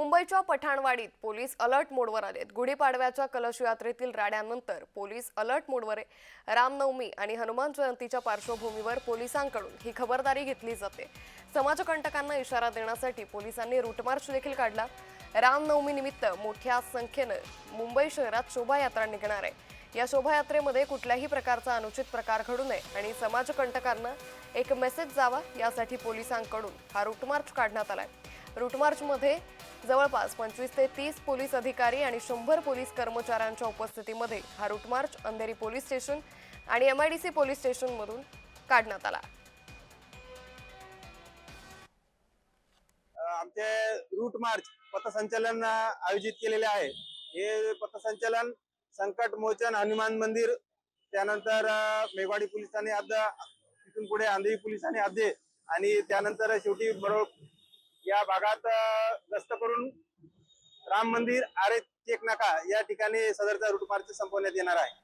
मुंबईच्या पठाणवाडीत police alert मोडवर आलेत. गुढीपाडव्याच्या कलश यात्रेतील राड्यानंतर पोलीस अलर्ट मोडवर. आहे रामनवमी आणि हनुमान जयंतीच्या पार्श्वभूमीवर पोलिसांकडून ही खबरदारी घेतली जाते. समाजकंटकांना इशारा देण्यासाठी पोलिसांनी रूटमार्च देखील काढला. रामनवमी निमित्त मोठ्या संख्येनं मुंबई शहरात शोभायात्रा निघणार आहे. या शोभायात्रेमध्ये कुठल्याही प्रकारचा अनुचित प्रकार घडू नये आणि समाजकंटकांना एक मेसेज जावा यासाठी पोलिसांकडून हा रूटमार्च काढण्यात आलाय. रूटमार्चमध्ये जवळपास पंचवीस ते तीस पोलीस अधिकारी आणि शंभर पोलीस कर्मचाऱ्यांच्या उपस्थितीमध्ये हा route march Andheri police station आणि एमआयडीसी पोलीस स्टेशनमधून काढण्यात आला. आमचे रूट मार्च पथसंचलन आयोजित केलेले आहे. हे पथसंचलन संकट मोचन हनुमान मंदिर त्यानंतर मेघवाडी पोलिसांनी हद्द तिथून पुढे आंधळी पोलिसांनी हद्दे आणि त्यानंतर शेवटी बरोबर या भागात गस्त करून राम मंदिर आरे चेक नाका या ठिकाणी सदरचा रूट मार्च संपवण्यात येणार आहे.